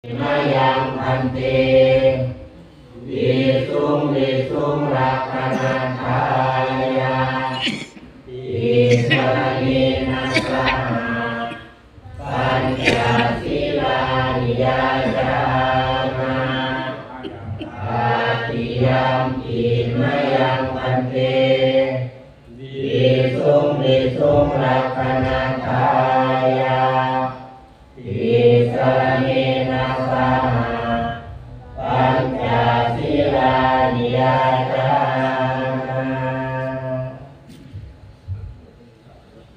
มยังพันเตวิสุงวิสุงรักนันทายาอิสระเนนะสหปัญจศีลานิยาจามาอาติยัมปิมยังพันเตวิสุงวิสุงรักนันทายาอิสร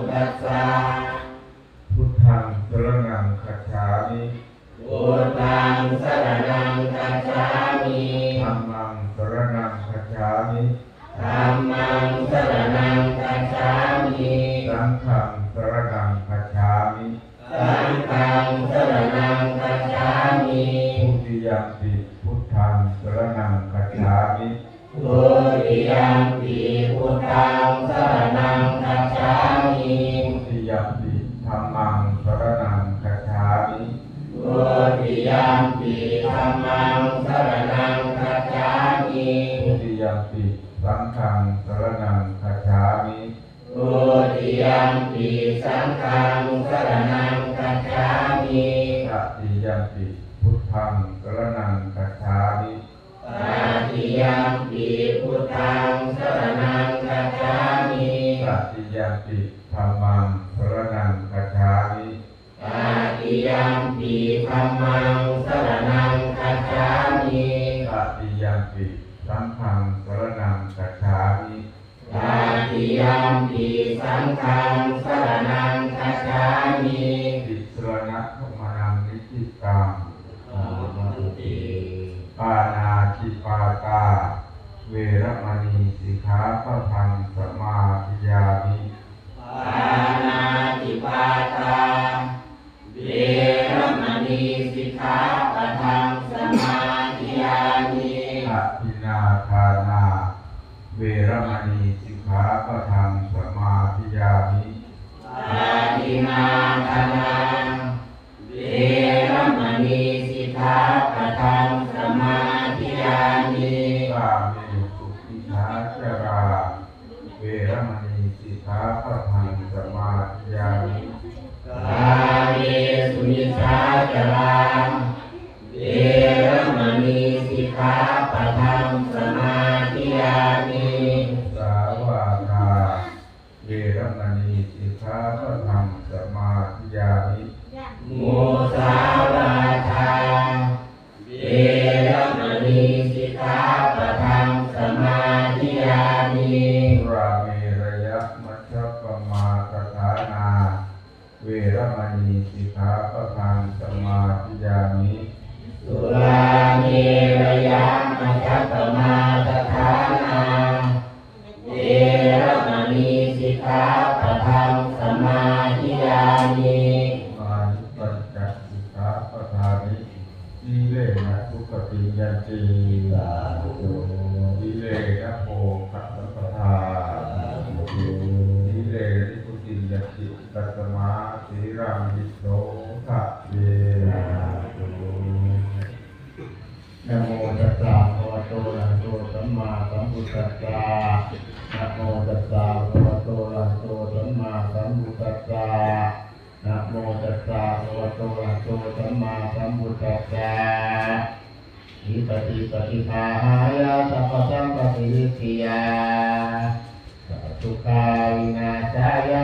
ทธัสสะพุทธังสรณังคัจฉามิพุทธังสรณังคัจฉามิธัมมังสรณังคัจฉามิธัมมังสร มิทุติยัมปิสังฆังสรณังคัจฉามิทุติยัมปิสังฆังสรณังคัจฉามิตติยัมปิพุทธังสรณังคัจฉามิตาติยัมปิพุทธังสรณังคัจฉามิตติยัมปิธัมมังสรณังคัจฉามิตาติยัมปิธัมมังสรณังคัจฉามิตติยัมปิ สังฆังสรณังคัจฉามิตาติยัมปิสังฆังสรณังคัจฉามิติสรณะขมานังนิจิตังปานาติปาตา เวรมณีสิกขาปะทังสมาธิยา อะพินาทานา เวรมณีสิกขาปะทังสมาธิยามิอาทินาทานาเวรมณีสิกขาปะทังสมาธิยามิกาเมสุขิชาจารา เวรมณีสิกขาปะทัง ยามิมุสาวาทาเวรมณีสิกขาปะทังสมาธิยามิราเมระยะมัชฌปมาคฐานา เวรมณีสิกขาปะทังส ยามิมานิปัญจสิกขาปะทานิสีเลนะสุขติยันติสาธุสีเลนะโภคะสัพพทาสีเลนิพุติยันติตัสมาสีรังวิโสทะเยนะโมตัสสะภะคะวะโตอะระหะโตสัมมาสัมพุทธัสสะนะโมตัสสะภะคะวะโตอะระหะโตสัมมาสัมพุทธัสสะโมตัสสะภะคะวะโตอะ ระหะโตสัมมาสัมพุทธัสสะอิปฏิปฏิภาหายาสัพพสัมปติวิทยาสัพพุกาวินาศายา